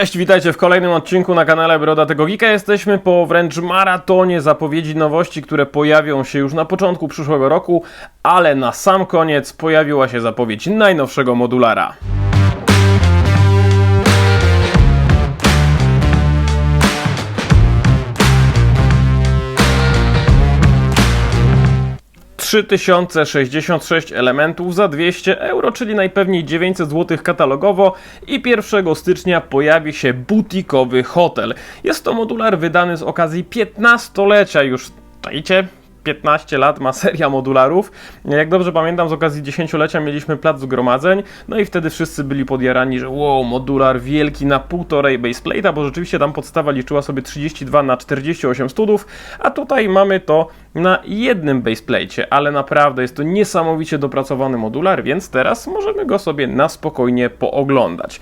Cześć, witajcie w kolejnym odcinku na kanale Broda tego Geeka. Jesteśmy po wręcz maratonie zapowiedzi nowości, które pojawią się już na początku przyszłego roku, ale na sam koniec pojawiła się zapowiedź najnowszego modulara. 3066 elementów za 200 euro, czyli najpewniej 900 zł katalogowo i 1 stycznia pojawi się butikowy hotel. Jest to modular wydany z okazji 15-lecia już, czajcie? 15 lat ma seria modularów. Jak dobrze pamiętam, z okazji 10-lecia mieliśmy plac zgromadzeń, no i wtedy wszyscy byli podjarani, że wow, modular wielki na półtorej baseplate'a, bo rzeczywiście tam podstawa liczyła sobie 32 na 48 studów, a tutaj mamy to na jednym baseplate'cie, ale naprawdę jest to niesamowicie dopracowany modular, więc teraz możemy go sobie na spokojnie pooglądać.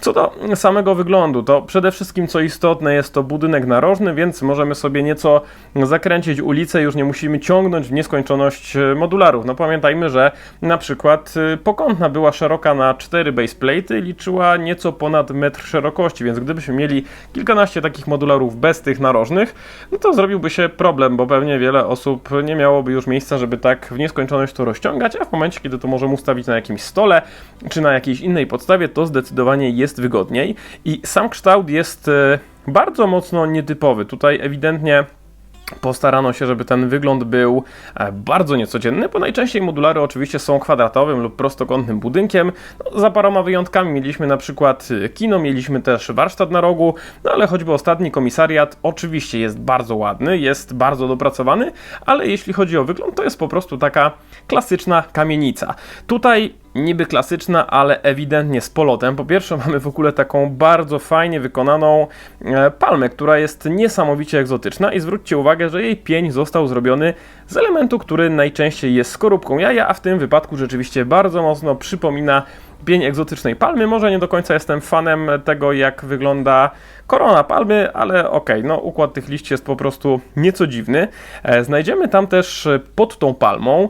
Co do samego wyglądu, to przede wszystkim co istotne jest to budynek narożny, więc możemy sobie nieco zakręcić ulicę, już nie musimy ciągnąć w nieskończoność e, modularów. No pamiętajmy, że na przykład e, pokątna była szeroka na 4 baseplate'y, liczyła nieco ponad metr szerokości, więc gdybyśmy mieli kilkanaście takich modularów bez tych narożnych, no to zrobiłby się problem, bo pewnie wiele osób nie miałoby już miejsca, żeby tak w nieskończoność to rozciągać, a w momencie, kiedy to możemy ustawić na jakimś stole, czy na jakiejś innej podstawie, to zdecydowanie jest wygodniej i sam kształt jest e, bardzo mocno nietypowy. Tutaj ewidentnie Postarano się, żeby ten wygląd był e, bardzo niecodzienny, bo najczęściej modulary oczywiście są kwadratowym lub prostokątnym budynkiem. No, za paroma wyjątkami mieliśmy na przykład e, kino, mieliśmy też warsztat na rogu, no ale choćby ostatni komisariat oczywiście jest bardzo ładny, jest bardzo dopracowany, ale jeśli chodzi o wygląd, to jest po prostu taka klasyczna kamienica. Tutaj niby klasyczna, ale ewidentnie z polotem. Po pierwsze, mamy w ogóle taką bardzo fajnie wykonaną e, palmę, która jest niesamowicie egzotyczna i zwróćcie uwagę, że jej pień został zrobiony z elementu, który najczęściej jest skorupką jaja, a w tym wypadku rzeczywiście bardzo mocno przypomina pień egzotycznej palmy. Może nie do końca jestem fanem tego, jak wygląda korona palmy, ale okej, okay, no układ tych liści jest po prostu nieco dziwny. E, znajdziemy tam też pod tą palmą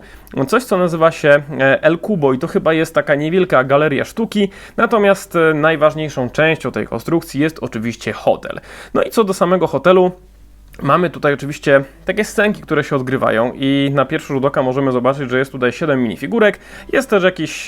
coś, co nazywa się e, El Cubo i to chyba jest taka niewielka galeria sztuki, natomiast e, najważniejszą częścią tej konstrukcji jest oczywiście hotel. No i co do samego hotelu, Mamy tutaj oczywiście takie scenki, które się odgrywają i na pierwszy rzut oka możemy zobaczyć, że jest tutaj 7 minifigurek. Jest też jakiś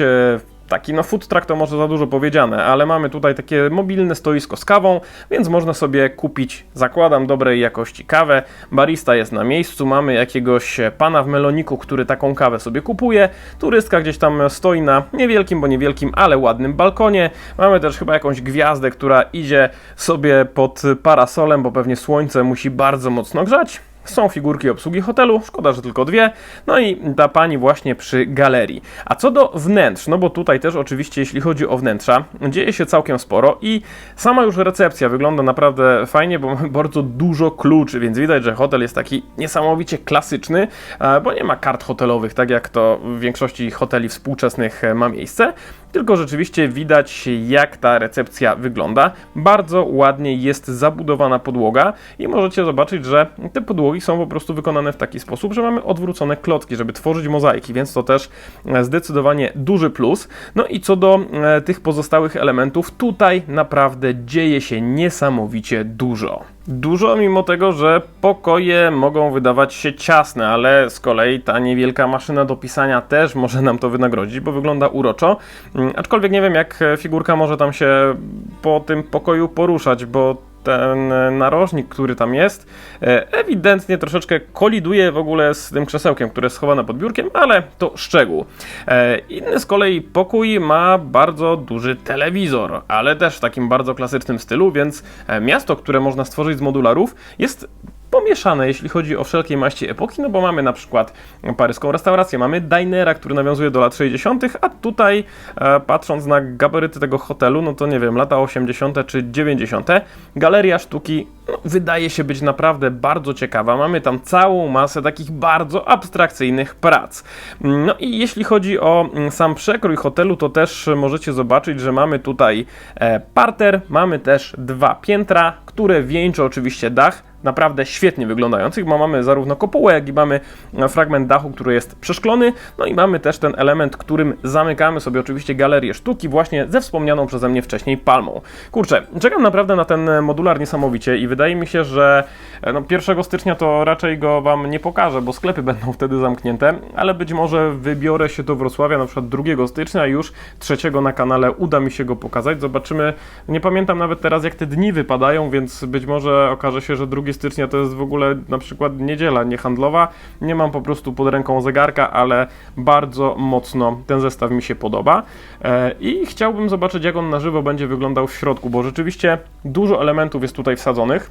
taki no food truck to może za dużo powiedziane, ale mamy tutaj takie mobilne stoisko z kawą, więc można sobie kupić, zakładam, dobrej jakości kawę. Barista jest na miejscu, mamy jakiegoś pana w meloniku, który taką kawę sobie kupuje. Turystka gdzieś tam stoi na niewielkim, bo niewielkim, ale ładnym balkonie. Mamy też chyba jakąś gwiazdę, która idzie sobie pod parasolem, bo pewnie słońce musi bardzo mocno grzać. Są figurki obsługi hotelu, szkoda, że tylko dwie. No i ta pani właśnie przy galerii. A co do wnętrz, no bo tutaj też oczywiście, jeśli chodzi o wnętrza, dzieje się całkiem sporo i sama już recepcja wygląda naprawdę fajnie, bo mamy bardzo dużo kluczy, więc widać, że hotel jest taki niesamowicie klasyczny, e, bo nie ma kart hotelowych, tak jak to w większości hoteli współczesnych e, ma miejsce tylko rzeczywiście widać jak ta recepcja wygląda. Bardzo ładnie jest zabudowana podłoga i możecie zobaczyć, że te podłogi są po prostu wykonane w taki sposób, że mamy odwrócone klocki, żeby tworzyć mozaiki, więc to też e, zdecydowanie duży plus. No i co do e, tych pozostałych elementów, tutaj naprawdę dzieje się niesamowicie dużo. Dużo, mimo tego, że pokoje mogą wydawać się ciasne, ale z kolei ta niewielka maszyna do pisania też może nam to wynagrodzić, bo wygląda uroczo. Mm, aczkolwiek nie wiem, jak figurka może tam się po tym pokoju poruszać, bo ten narożnik, który tam jest, e, ewidentnie troszeczkę koliduje w ogóle z tym krzesełkiem, które jest schowane pod biurkiem, ale to szczegół. E, inny z kolei pokój ma bardzo duży telewizor, ale też w takim bardzo klasycznym stylu, więc e, miasto, które można stworzyć z modularów, jest pomieszane, jeśli chodzi o wszelkiej maści epoki, no bo mamy na przykład paryską restaurację, mamy dinera, który nawiązuje do lat 60., a tutaj e, patrząc na gabaryty tego hotelu, no to nie wiem, lata 80. czy 90. Galeria sztuki wydaje się być naprawdę bardzo ciekawa. Mamy tam całą masę takich bardzo abstrakcyjnych prac. No i jeśli chodzi o mm, sam przekrój hotelu, to też możecie zobaczyć, że mamy tutaj e, parter, mamy też dwa piętra, które wieńczy oczywiście dach, naprawdę świetnie wyglądających, bo mamy zarówno kopułę, jak i mamy e, fragment dachu, który jest przeszklony, no i mamy też ten element, którym zamykamy sobie oczywiście galerię sztuki właśnie ze wspomnianą przeze mnie wcześniej palmą. Kurczę, czekam naprawdę na ten e, modular niesamowicie i wydaje mi się, że e, no, 1 stycznia to raczej go Wam nie pokażę, bo sklepy będą wtedy zamknięte, ale być może wybiorę się do Wrocławia na przykład 2 stycznia już 3 na kanale uda mi się go pokazać. Zobaczymy, nie pamiętam nawet teraz jak te dni wypadają, więc być może okaże się, że 2 stycznia to jest w ogóle na przykład niedziela niehandlowa. Nie mam po prostu pod ręką zegarka, ale bardzo mocno ten zestaw mi się podoba E, i chciałbym zobaczyć jak on na żywo będzie wyglądał w środku, bo rzeczywiście dużo elementów jest tutaj wsadzonych.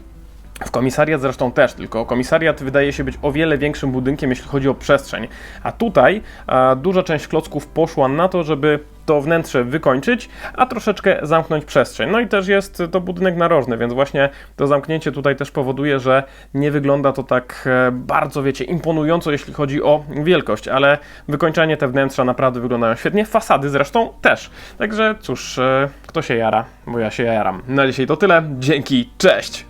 W komisariat zresztą też, tylko komisariat wydaje się być o wiele większym budynkiem, jeśli chodzi o przestrzeń. A tutaj a, duża część klocków poszła na to, żeby to wnętrze wykończyć, a troszeczkę zamknąć przestrzeń. No i też jest to budynek narożny, więc właśnie to zamknięcie tutaj też powoduje, że nie wygląda to tak e, bardzo, wiecie, imponująco, jeśli chodzi o wielkość, ale wykończenie te wnętrza naprawdę wyglądają świetnie, fasady zresztą też. Także cóż, e, kto się jara, bo ja się jaram. Na dzisiaj to tyle, dzięki, cześć!